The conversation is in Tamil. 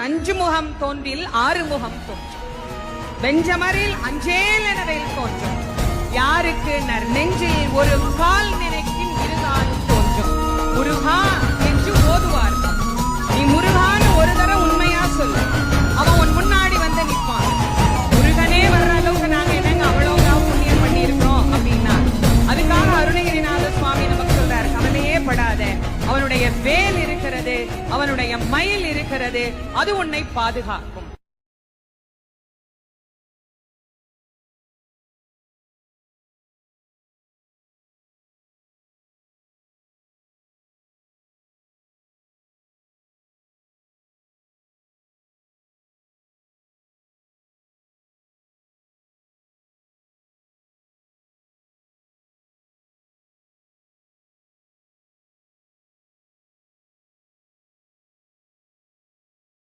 சொன்னார் அஞ்சு முகம் தோன்றில் ஆறு முகம் தோன்றும். வெஞ்சமரில் அஞ்சேல் எனவேல் தோன்றும். யாருக்கு நர் நெஞ்சில் ஒரு கால் நினைக்கும் இருகால் தோன்றும். முருகா என்று ஓதுவார். நீ முருகான்னு ஒரு தரம் உண்மையா சொல்லு. அவன் உன் முன்னாடி வந்து நிற்பான். முருகனே வர்ற அளவுக்கு நாங்க என்னங்க அவ்வளவுதான் புண்ணியம் பண்ணி அப்படின்னா? அதுக்காக அருணகிரிநாத சுவாமி நமக்கு சொல்றாரு கவலையே படாத. அவனுடைய வேல் அவனுடைய மயில் இருக்கிறது. அது உன்னை பாதுகாக்கும்.